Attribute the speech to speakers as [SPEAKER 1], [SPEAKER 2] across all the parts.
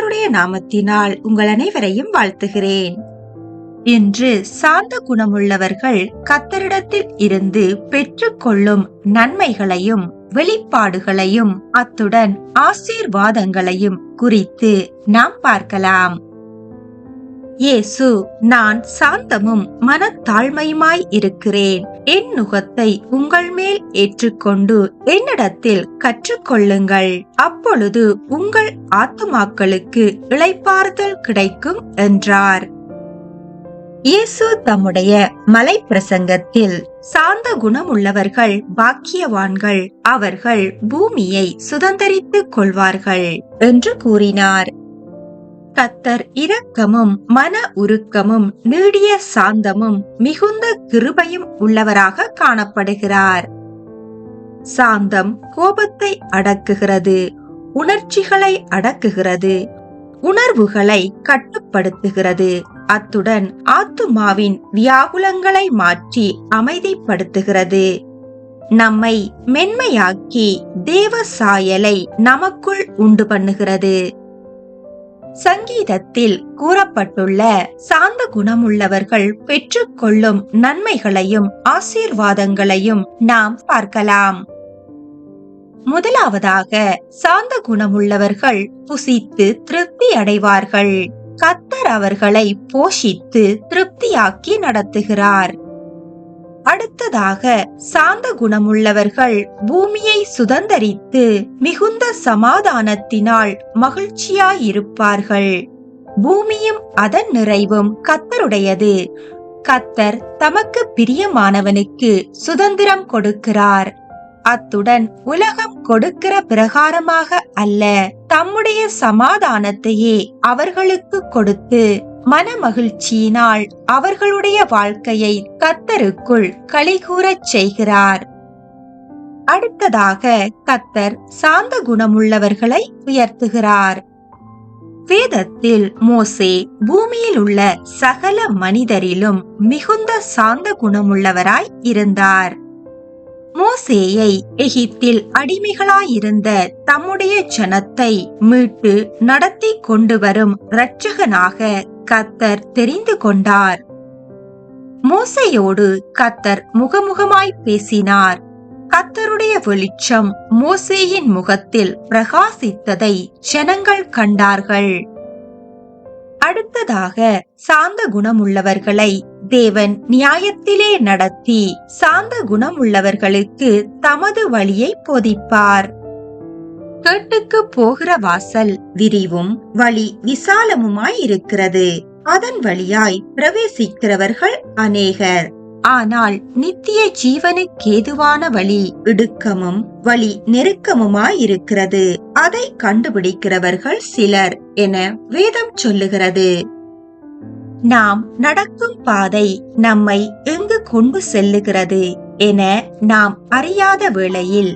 [SPEAKER 1] கர்த்தருடைய நாமத்தினால் உங்கள் அனைவரையும் வாழ்த்துகிறேன் இன்று சாந்த குணமுள்ளவர்கள் கத்தரிடத்தில் இருந்து பெற்றுக்கொள்ளும் நன்மைகளையும் வெளிப்பாடுகளையும் அத்துடன் ஆசீர்வாதங்களையும் குறித்து நாம் பார்க்கலாம்
[SPEAKER 2] இயேசு நான் சாந்தமும் மனத்தாழ்மையுமாய் இருக்கிறேன் என் நுகத்தை உங்கள் மேல் ஏற்றுக்கொண்டு என்னிடத்தில் கற்றுக்கொள்ளுங்கள் அப்பொழுது உங்கள் ஆத்துமாக்களுக்கு இளைப்பாறுதல் கிடைக்கும் என்றார் இயேசு தம்முடைய மலை பிரசங்கத்தில் சாந்த குணமுள்ளவர்கள் பாக்கியவான்கள் அவர்கள் பூமியை சுதந்திரித்துக் கொள்வார்கள் என்று கூறினார் கத்தர் இரக்கமும் மன உருக்கமும் நீடிய சாந்தமும் மிகுந்த கிருபையும் உள்ளவராக காணப்படுகிறார் சாந்தம் கோபத்தை அடக்குகிறது உணர்ச்சிகளை அடக்குகிறது உணர்வுகளை கட்டுப்படுத்துகிறது அத்துடன் ஆத்துமாவின் வியாகுலங்களை மாற்றி அமைதிப்படுத்துகிறது நம்மை மென்மையாக்கி தேவ சாயலை நமக்குள் உண்டு பண்ணுகிறது
[SPEAKER 1] சங்கீதத்தில் கூறப்பட்டுள்ள சாந்த குணமுள்ளவர்கள் பெற்றுக்கொள்ளும் நன்மைகளையும் ஆசீர்வாதங்களையும் நாம் பார்க்கலாம் முதலாவதாக சாந்த குணமுள்ளவர்கள் புசித்து திருப்தி அடைவார்கள் கத்தர் அவர்களை போஷித்து திருப்தியாக்கி நடத்துகிறார் அடுத்ததாக சாந்த குணமுள்ளவர்கள் பூமியை சுதந்தரித்து மிகுந்த சமாதானத்தினால் மகிழ்ச்சியாயிருப்பார்கள் பூமியும் அதன் நிறைவும் கத்தருடையது கத்தர் தமக்கு பிரியமானவனுக்கு சுதந்திரம் கொடுக்கிறார் அத்துடன் உலகம் கொடுக்கிற பிரகாரமாக அல்ல தம்முடைய சமாதானத்தையே அவர்களுக்கு கொடுத்து மன மகிழ்ச்சியினால் அவர்களுடைய வாழ்க்கையை கத்தருக்குள் கலிகூறச் செய்கிறார் அடுத்ததாக கத்தர் சாந்த குணமுள்ளவர்களை உயர்த்துகிறார் வேதத்தில் மோசே பூமியில் உள்ள சகல மனிதரிலும் மிகுந்த சாந்த குணமுள்ளவராய் இருந்தார் மோசேயை எகிப்தில் அடிமைகளாயிருந்த தம்முடைய ஜனத்தை மீட்டு நடத்தி கொண்டு வரும் இரட்சகனாக கத்தர் தெரிந்து கொண்டார் மோசையோடு கத்தர் முகமுகமாய் பேசினார் கத்தருடைய வெளிச்சம் மோசேயின் முகத்தில் பிரகாசித்ததை ஜனங்கள் கண்டார்கள் அடுத்ததாக சாந்த குணமுள்ளவர்களை தேவன் நியாயத்திலே நடத்தி சாந்த குணமுள்ளவர்களுக்கு தமது வழியை போதிப்பார்
[SPEAKER 2] கேட்டுக்கு போகிற வாசல் விரிவும் வழி விசாலமுமாய் இருக்கிறது அதன் வழியாய் பிரவேசிக்கிறவர்கள் அநேகர் ஆனால் நித்திய ஜீவனுக்கேதுவான வழி இடுக்கமும் வழி நெருக்கமுமாயிருக்கிறது அதை கண்டுபிடிக்கிறவர்கள் சிலர் என வேதம் சொல்லுகிறது நாம் நடக்கும் பாதை நம்மை எங்கு கொண்டு செல்லுகிறது என நாம் அறியாத வேளையில்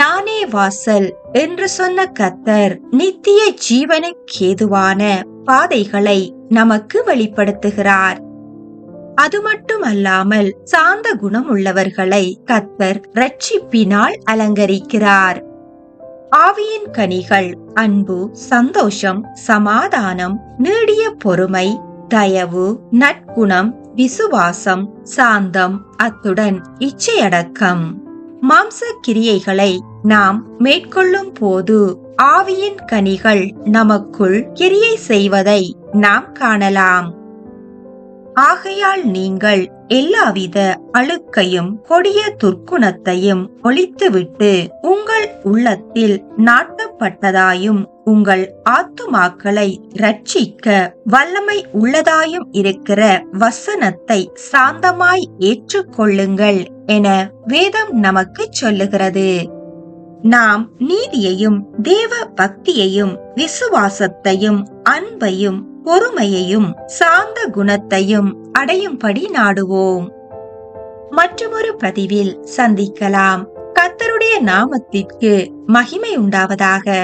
[SPEAKER 2] நானே வாசல் என்று சொன்ன கத்தர் நித்திய ஜீவனுக்கேதுவான பாதைகளை நமக்கு வெளிப்படுத்துகிறார் அது மட்டுமல்லாமல் சாந்த குணம் உள்ளவர்களை கத்தர் ரட்சிப்பினால் அலங்கரிக்கிறார் ஆவியின் கனிகள் அன்பு சந்தோஷம் சமாதானம் நீடிய பொறுமை தயவு நட்குணம் விசுவாசம் சாந்தம் அத்துடன் இச்சையடக்கம் மாம்ச கிரியைகளை நாம் மேற்கொள்ளும் போது ஆவியின் கனிகள் நமக்குள் கிரியை செய்வதை நாம் காணலாம் ஆகையால் நீங்கள் எல்லாவித அழுக்கையும் கொடிய துர்க்குணத்தையும் ஒழித்துவிட்டு உங்கள் உள்ளத்தில் நாட்டப்பட்டதாயும் உங்கள் ஆத்துமாக்களை ரட்சிக்க வல்லமை உள்ளதாயும் இருக்கிற வசனத்தை சாந்தமாய் ஏற்றுக்கொள்ளுங்கள் என வேதம் நமக்கு சொல்லுகிறது நாம் நீதியையும் தேவ பக்தியையும் விசுவாசத்தையும் அன்பையும் பொறுமையையும் சாந்த குணத்தையும் அடையும்படி நாடுவோம் மற்றொரு பதிவில் சந்திக்கலாம் கத்தருடைய நாமத்திற்கு மகிமை உண்டாவதாக